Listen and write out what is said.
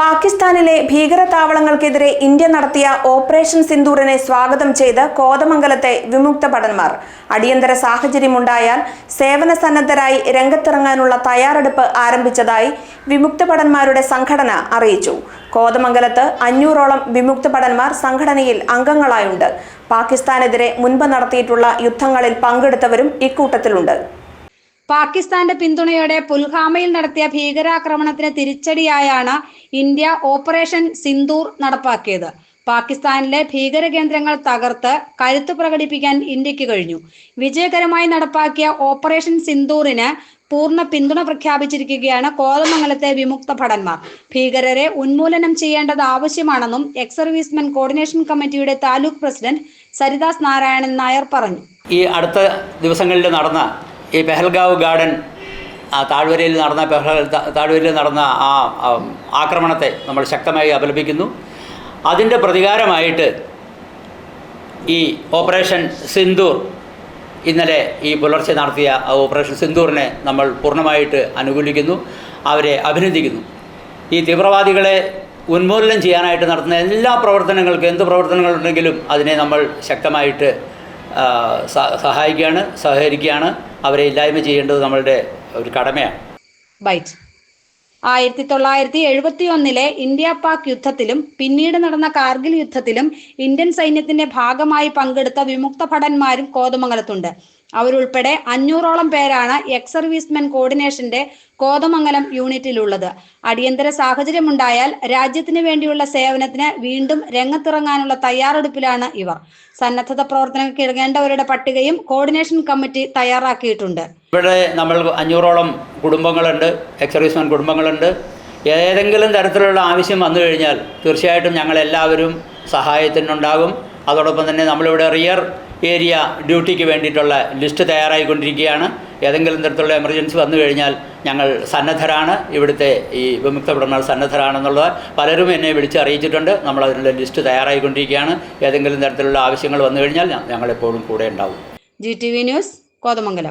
പാകിസ്ഥാനിലെ ഭീകരതാവളങ്ങൾക്കെതിരെ ഇന്ത്യ നടത്തിയ ഓപ്പറേഷൻ സിന്ദൂറിനെ സ്വാഗതം ചെയ്ത് കോതമംഗലത്തെ വിമുക്ത ഭടന്മാർ. അടിയന്തര സാഹചര്യമുണ്ടായാൽ സേവന സന്നദ്ധരായി രംഗത്തിറങ്ങാനുള്ള തയ്യാറെടുപ്പ് ആരംഭിച്ചതായി വിമുക്ത ഭടന്മാരുടെ സംഘടന അറിയിച്ചു. കോതമംഗലത്ത് അഞ്ഞൂറോളം വിമുക്ത ഭടന്മാർ സംഘടനയിൽ അംഗങ്ങളായുണ്ട്. പാകിസ്ഥാനെതിരെ മുൻപ് നടത്തിയിട്ടുള്ള യുദ്ധങ്ങളിൽ പങ്കെടുത്തവരും ഇക്കൂട്ടത്തിലുണ്ട്. പാകിസ്ഥാന്റെ പിന്തുണയോടെ പുൽഹാമയിൽ നടത്തിയ ഭീകരാക്രമണത്തിന് തിരിച്ചടിയായാണ് ഇന്ത്യ ഓപ്പറേഷൻ സിന്ദൂർ നടപ്പാക്കിയത്. പാകിസ്ഥാനിലെ ഭീകര കേന്ദ്രങ്ങൾ തകർത്ത് കരുത്ത് പ്രകടിപ്പിക്കാൻ ഇന്ത്യയ്ക്ക് കഴിഞ്ഞു. വിജയകരമായി നടപ്പാക്കിയ ഓപ്പറേഷൻ സിന്ദൂറിന് പൂർണ പിന്തുണ പ്രഖ്യാപിച്ചിരിക്കുകയാണ് കോതമംഗലത്തെ വിമുക്ത ഭടന്മാർ. ഭീകരരെ ഉന്മൂലനം ചെയ്യേണ്ടത് ആവശ്യമാണെന്നും എക്സ് സർവീസ്മെൻ കോർഡിനേഷൻ കമ്മിറ്റിയുടെ താലൂക്ക് പ്രസിഡന്റ് സരിദാസ് നാരായണൻ നായർ പറഞ്ഞു. ഈ അടുത്ത ദിവസങ്ങളിൽ നടന്ന ഈ പെഹൽഗാവ് ഗാർഡൻ ആ താഴ്വരയിൽ നടന്ന പെഹൽ താഴ്വരയിൽ നടന്ന ആ ആക്രമണത്തെ നമ്മൾ ശക്തമായി അപലപിക്കുന്നു. അതിന്റെ പ്രതികാരമായിട്ട് ഈ ഓപ്പറേഷൻ സിന്ദൂർ ഇന്നലെ ഈ പുലർച്ചെ നടത്തിയ ഓപ്പറേഷൻ സിന്ദൂറിനെ നമ്മൾ പൂർണമായിട്ട് അനുകൂലിക്കുന്നു അവരെ അഭിനന്ദിക്കുന്നു. ഈ തീവ്രവാദികളെ ഉന്മൂലനം ചെയ്യാനായിട്ട് നടത്തുന്ന എല്ലാ പ്രവർത്തനങ്ങൾക്കും എന്ത് പ്രവർത്തനങ്ങളുണ്ടെങ്കിലും അതിനെ നമ്മൾ ശക്തമായിട്ട് സഹായിക്കുകയാണ് സഹകരിക്കുകയാണ്. അവരെ ഇല്ലായ്മ ചെയ്യേണ്ടത് നമ്മളുടെ ഒരു കടമയാണ്. ബൈറ്റ്. ആയിരത്തി തൊള്ളായിരത്തി എഴുപത്തി ഒന്നിലെ ഇന്ത്യ പാക് യുദ്ധത്തിലും പിന്നീട് നടന്ന കാർഗിൽ യുദ്ധത്തിലും ഇന്ത്യൻ സൈന്യത്തിന്റെ ഭാഗമായി പങ്കെടുത്ത വിമുക്ത ഭടന്മാരും കോതമംഗലത്തുണ്ട്. അവരുൾപ്പെടെ അഞ്ഞൂറോളം പേരാണ് എക്സ് സർവീസ്മെൻ കോർഡിനേഷന്റെ കോതമംഗലം യൂണിറ്റിലുള്ളത്. അടിയന്തര സാഹചര്യമുണ്ടായാൽ രാജ്യത്തിന് വേണ്ടിയുള്ള സേവനത്തിന് വീണ്ടും രംഗത്തിറങ്ങാനുള്ള തയ്യാറെടുപ്പിലാണ് ഇവർ. സന്നദ്ധത പ്രവർത്തനങ്ങൾക്ക് കിഴങ്ങേണ്ടവരുടെ പട്ടികയും കോർഡിനേഷൻ കമ്മിറ്റി തയ്യാറാക്കിയിട്ടുണ്ട്. ഇവിടെ നമ്മൾ അഞ്ഞൂറോളം കുടുംബങ്ങളുണ്ട് എക്സ് സർവീസ്മെൻ കുടുംബങ്ങളുണ്ട്. ഏതെങ്കിലും തരത്തിലുള്ള ആവശ്യം വന്നു കഴിഞ്ഞാൽ തീർച്ചയായിട്ടും ഞങ്ങളെല്ലാവരും സഹായത്തിനുണ്ടാകും. അതോടൊപ്പം തന്നെ നമ്മളിവിടെ റിയർ ഏരിയ ഡ്യൂട്ടിക്ക് വേണ്ടിയിട്ടുള്ള ലിസ്റ്റ് തയ്യാറായിക്കൊണ്ടിരിക്കുകയാണ്. ഏതെങ്കിലും തരത്തിലുള്ള എമർജൻസി വന്നു കഴിഞ്ഞാൽ ഞങ്ങൾ സന്നദ്ധരാണ്. ഇവിടുത്തെ ഈ വിമുക്ത ഭടന്മാർ സന്നദ്ധരാണെന്നുള്ളത് പലരും എന്നെ വിളിച്ച് അറിയിച്ചിട്ടുണ്ട്. നമ്മൾ അതിനുള്ള ലിസ്റ്റ് തയ്യാറായിക്കൊണ്ടിരിക്കുകയാണ്. ഏതെങ്കിലും തരത്തിലുള്ള ആവശ്യങ്ങൾ വന്നു കഴിഞ്ഞാൽ ഞങ്ങളെപ്പോഴും കൂടെ ഉണ്ടാവും. G T V news Kothamangalam.